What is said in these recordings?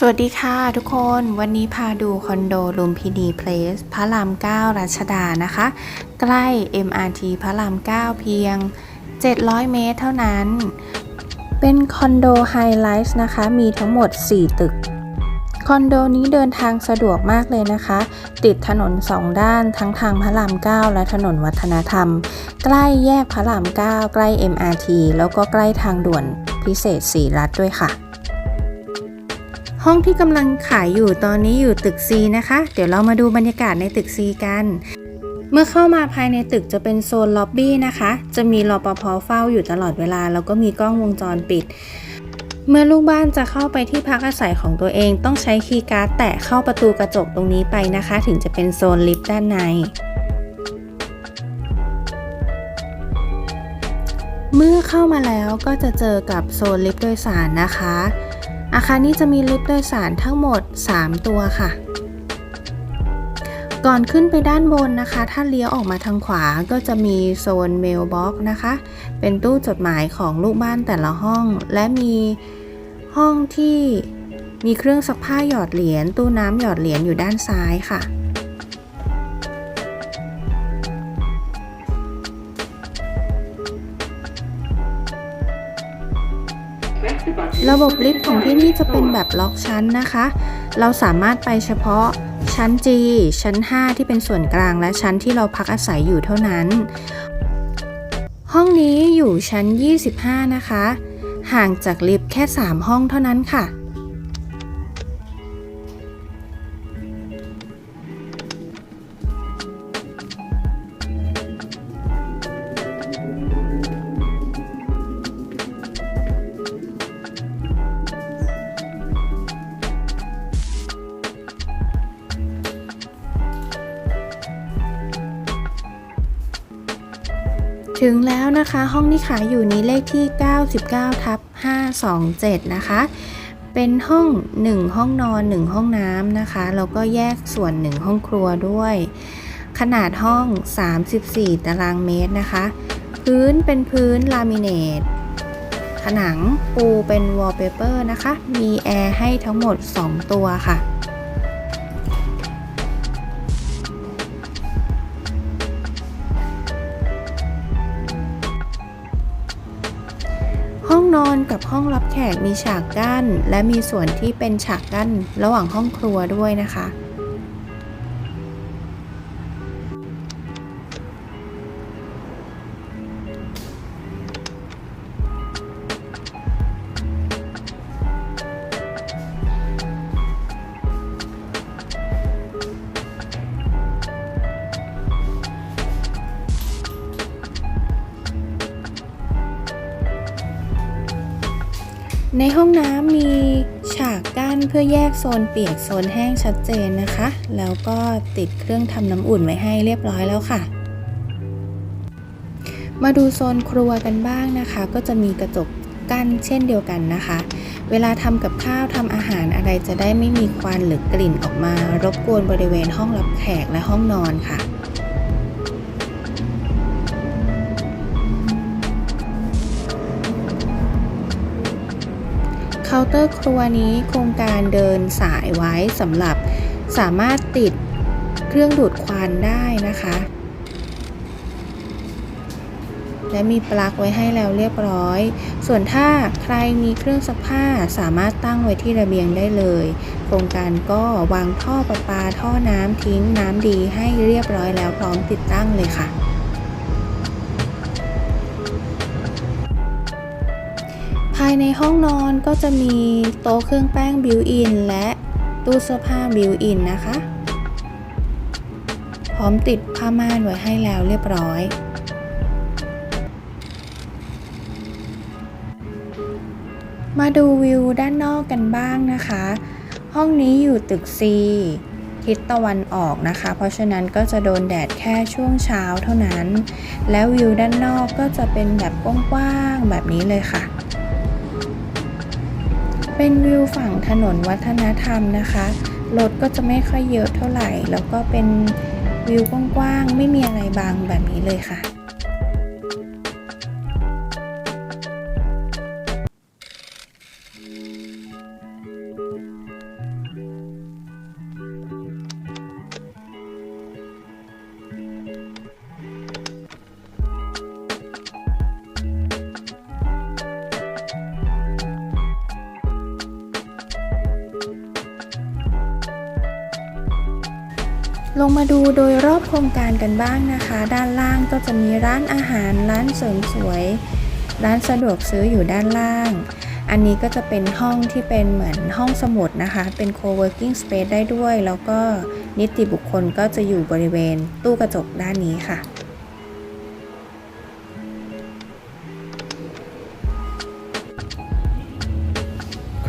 สวัสดีค่ะทุกคนวันนี้พาดูคอนโดลุมพินีเพลสพระราม 9 รัชดานะคะ ใกล้ MRT พระราม 9 เพียง 700 เมตรเท่านั้น เป็นคอนโดไฮไลท์นะคะ มีทั้งหมด 4 ตึก คอนโดนี้เดินทางสะดวกมากเลยนะคะ ติดถนน 2 ด้านทั้งทางพระราม 9 และถนนวัฒนธรรม ใกล้แยกพระราม 9 ใกล้ MRT แล้วก็ใกล้ทางด่วนพิเศษสีรัฐด้วยค่ะ ห้องที่กำลังขายอยู่ตอนนี้อยู่ตึก C นะคะ เดี๋ยวเรามาดูบรรยากาศในตึก C กัน เมื่อเข้ามาภายในตึกจะเป็นโซนล็อบบี้นะคะ จะมีรปภเฝ้าอยู่ตลอดเวลา แล้วก็มีกล้องวงจรปิด เมื่อลูกบ้านจะเข้าไปที่พักอาศัยของตัวเองต้องใช้คีย์การ์ดแตะเข้าประตูกระจกตรงนี้ไปนะคะ ถึงจะเป็นโซนลิฟต์ด้านในเมื่อเข้ามาแล้วก็จะเจอกับโซนลิฟต์โดยสารนะคะ อาคารนี้จะมีลิฟต์โดยสารทั้งหมด 3 ตัวค่ะ ก่อนขึ้นไปด้านบนนะคะ ถ้าเลี้ยวออกมาทางขวาก็จะมีโซนเมลบ็อกนะคะ เป็นตู้จดหมายของลูกบ้านแต่ละห้อง และมีห้องที่มีเครื่องซักผ้าหยอดเหรียญตู้น้ำหยอดเหรียญอยู่ด้านซ้ายค่ะ ระบบลิฟต์ของที่นี่จะเป็นแบบล็อกชั้นนะคะ เราสามารถไปเฉพาะชั้น G ชั้น 5 ที่เป็นส่วนกลางและชั้นที่เราพักอาศัยอยู่เท่านั้น ห้องนี้อยู่ชั้น 25 นะคะ ห่างจากลิฟต์แค่ 3 ห้องเท่านั้นค่ะ ถึงแล้วนะคะห้องที่ขายอยู่นี้เลขที่ 99ทับ527 นะคะ เป็นห้อง 1 ห้องนอน 1 ห้องน้ำนะคะ แล้วก็แยกส่วน 1 ห้องครัวด้วย ขนาดห้อง 34 ตารางเมตรนะคะ พื้นเป็นพื้นลามิเนตผนังปูเป็นวอลเปเปอร์นะคะ มีแอร์ให้ทั้งหมด 2 ตัวค่ะ ห้องนอนกับห้องรับแขกมีฉากกั้น และมีส่วนที่เป็นฉากกั้นระหว่างห้องครัวด้วยนะคะ ในห้องน้ำมีฉากกั้นเพื่อแยกโซนเปียกโซนแห้งชัดเจนนะคะ แล้วก็ติดเครื่องทำน้ำอุ่นไว้ให้เรียบร้อยแล้วค่ะ มาดูโซนครัวกันบ้างนะคะ ก็จะมีกระจกกั้นเช่นเดียวกันนะคะ เวลาทำกับข้าวทำอาหารอะไรจะได้ไม่มีควันหรือกลิ่นออกมารบกวนบริเวณห้องรับแขกและห้องนอนค่ะาน์เตอร์ครัวนี้โครงการเดินสายไว้สำหรับสามารถติดเครื่องดูดควันได้นะคะ และมีปลั๊กไว้ให้แล้วเรียบร้อย ส่วนถ้าใครมีเครื่องซักผ้าสามารถตั้งไว้ที่ระเบียงได้เลย โครงการก็วางท่อประปาท่อน้ำทิ้งน้ำดีให้เรียบร้อยแล้วพร้อมติดตั้งเลยค่ะายในห้องนอนก็จะมีโต๊ะเครื่องแป้งบิวอินและตู้เสื้อผ้าบิวอินนะคะ พร้อมติดผ้าม่านไว้ให้แล้วเรียบร้อยมาดูวิวด้านนอกกันบ้างนะคะ ห้องนี้อยู่ตึก C ทิศตะวันออกนะคะ เพราะฉะนั้นก็จะโดนแดดแค่ช่วงเช้าเท่านั้น แล้ววิวด้านนอกก็จะเป็นแบบกว้างๆแบบนี้เลยค่ะ เป็นวิวฝั่งถนนวัฒนธรรมนะคะ รถก็จะไม่ค่อยเยอะเท่าไหร่ แล้วก็เป็นวิวกว้างๆ ไม่มีอะไรบางแบบนี้เลยค่ะ ลงมาดูโดยรอบโครงการกันบ้างนะคะ ด้านล่างก็จะมีร้านอาหาร ร้านเสริมสวย ร้านสะดวกซื้ออยู่ด้านล่าง อันนี้ก็จะเป็นห้องที่เป็นเหมือนห้องสมุดนะคะ เป็น co-working space ได้ด้วย แล้วก็นิติบุคคลก็จะอยู่บริเวณตู้กระจกด้านนี้ค่ะ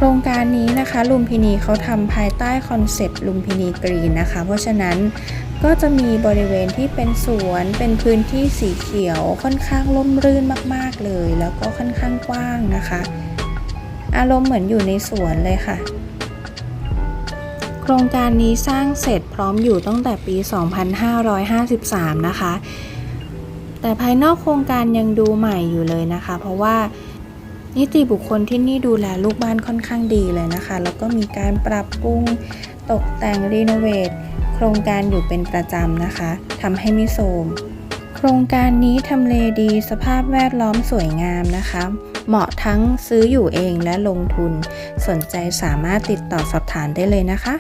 ครงการนี้นะคะลุมพินีเขาทำภายใต้คอนเซปต์ลุมพินีกรีนนะคะ เพราะฉะนั้นก็จะมีบริเวณที่เป็นสวน เป็นพื้นที่สีเขียวค่อนข้างร่มรื่นมาก ๆเลย แล้วก็ค่อนข้างกว้างนะคะ อารมณ์เหมือนอยู่ในสวนเลยค่ะ โครงการนี้สร้างเสร็จพร้อมอยู่ตั้งแต่ปี 2553 นะคะ แต่ภายนอกโครงการยังดูใหม่อยู่เลยนะคะ เพราะว่า นิติบุคคลที่นี่ดูแลลูกบ้านค่อนข้างดีเลยนะคะ แล้วก็มีการปรับปรุงตกแต่งรีโนเวทโครงการอยู่เป็นประจำนะคะทำให้ไม่โทรมโครงการนี้ทำเลดีสภาพแวดล้อมสวยงามนะคะ เหมาะทั้งซื้ออยู่เองและลงทุน สนใจสามารถติดต่อสอบถามได้เลยนะคะ